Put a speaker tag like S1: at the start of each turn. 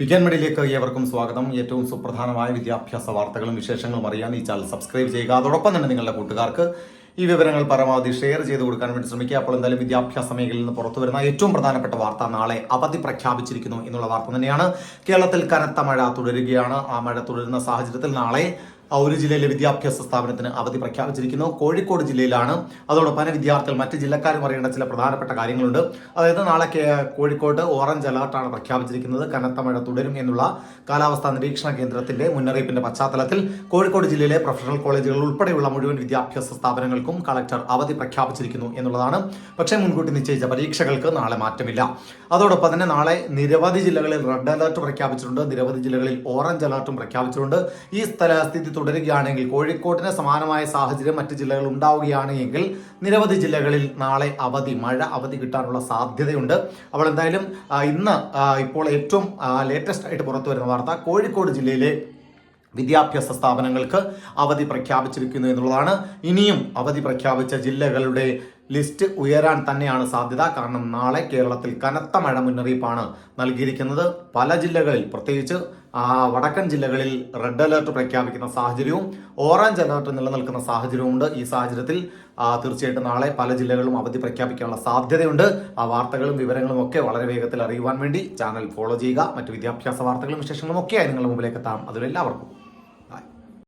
S1: വിജ്ഞാൻ മീഡിയയിലേക്ക് ഏവർക്കും സ്വാഗതം. ഏറ്റവും സുപ്രധാനമായ വിദ്യാഭ്യാസ വാർത്തകളും വിശേഷങ്ങളും അറിയാൻ ഈ ചാനൽ സബ്സ്ക്രൈബ് ചെയ്യുക. അതോടൊപ്പം തന്നെ നിങ്ങളുടെ കൂട്ടുകാർക്ക് ഈ വിവരങ്ങൾ പരമാവധി ഷെയർ ചെയ്ത് കൊടുക്കാൻ വേണ്ടി ശ്രമിക്കുക. അപ്പോൾ എന്തായാലും വിദ്യാഭ്യാസ മേഖലയിൽ നിന്ന് പുറത്തു വരുന്ന ഏറ്റവും പ്രധാനപ്പെട്ട വാർത്ത നാളെ അവധി പ്രഖ്യാപിച്ചിരിക്കുന്നു എന്നുള്ള വാർത്ത തന്നെയാണ്. കേരളത്തിൽ കനത്ത മഴ തുടരുകയാണ്. ആ മഴ തുടരുന്ന സാഹചര്യത്തിൽ നാളെ ഒരു ജില്ലയിലെ വിദ്യാഭ്യാസ സ്ഥാപനത്തിന് അവധി പ്രഖ്യാപിച്ചിരിക്കുന്നു. കോഴിക്കോട് ജില്ലയിലാണ്. അതോടൊപ്പം വിദ്യാർത്ഥികൾ മറ്റ് ജില്ലക്കാരും അറിയേണ്ട ചില പ്രധാനപ്പെട്ട കാര്യങ്ങളുണ്ട്. അതായത് നാളെ കോഴിക്കോട് ഓറഞ്ച് അലർട്ടാണ് പ്രഖ്യാപിച്ചിരിക്കുന്നത്. കനത്ത മഴ തുടരും എന്നുള്ള കാലാവസ്ഥാ നിരീക്ഷണ കേന്ദ്രത്തിന്റെ മുന്നറിയിപ്പിന്റെ പശ്ചാത്തലത്തിൽ കോഴിക്കോട് ജില്ലയിലെ പ്രൊഫഷണൽ കോളേജുകൾ ഉൾപ്പെടെയുള്ള മുഴുവൻ വിദ്യാഭ്യാസ സ്ഥാപനങ്ങൾക്കും കളക്ടർ അവധി പ്രഖ്യാപിച്ചിരിക്കുന്നു എന്നുള്ളതാണ്. പക്ഷേ മുൻകൂട്ടി നിശ്ചയിച്ച പരീക്ഷകൾക്ക് നാളെ മാറ്റമില്ല. അതോടൊപ്പം തന്നെ നാളെ നിരവധി ജില്ലകളിൽ റെഡ് അലർട്ട് പ്രഖ്യാപിച്ചിട്ടുണ്ട്. നിരവധി ജില്ലകളിൽ ഓറഞ്ച് അലർട്ടും പ്രഖ്യാപിച്ചിട്ടുണ്ട്. ഈ സ്ഥല സ്ഥിതി തുടരുകയാണെങ്കിൽ കോഴിക്കോടിന് സമാനമായ സാഹചര്യം മറ്റ് ജില്ലകളിൽ ഉണ്ടാവുകയാണ് എങ്കിൽ നിരവധി ജില്ലകളിൽ നാളെ അവധി മഴ അവധി കിട്ടാനുള്ള സാധ്യതയുണ്ട്. അപ്പോൾ എന്തായാലും ഇന്ന് ഇപ്പോൾ ഏറ്റവും ലേറ്റസ്റ്റ് ആയിട്ട് പുറത്തു വരുന്ന വാർത്ത കോഴിക്കോട് ജില്ലയിലെ വിദ്യാഭ്യാസ സ്ഥാപനങ്ങൾക്ക് അവധി പ്രഖ്യാപിച്ചിരിക്കുന്നു എന്നുള്ളതാണ്. ഇനിയും അവധി പ്രഖ്യാപിച്ച ജില്ലകളുടെ ലിസ്റ്റ് ഉയരാൻ തന്നെയാണ് സാധ്യത. കാരണം നാളെ കേരളത്തിൽ കനത്ത മഴ മുന്നറിയിപ്പാണ് നൽകിയിരിക്കുന്നത്. പല ജില്ലകളിൽ പ്രത്യേകിച്ച് വടക്കൻ ജില്ലകളിൽ റെഡ് അലർട്ട് പ്രഖ്യാപിക്കുന്ന സാഹചര്യവും ഓറഞ്ച് അലർട്ട് നിലനിൽക്കുന്ന സാഹചര്യവുമുണ്ട് ഈ സാഹചര്യത്തിൽ തീർച്ചയായിട്ടും നാളെ പല ജില്ലകളിലും അവധി പ്രഖ്യാപിക്കാനുള്ള സാധ്യതയുണ്ട്. ആ വാർത്തകളും വിവരങ്ങളും ഒക്കെ വളരെ വേഗത്തിൽ അറിയുവാൻ വേണ്ടി ചാനൽ ഫോളോ ചെയ്യുക. മറ്റു വിദ്യാഭ്യാസ വാർത്തകളും വിശേഷങ്ങളും ഒക്കെയായി നിങ്ങളുടെ മുമ്പിലേക്ക് എത്താം. അതിലെല്ലാവർക്കും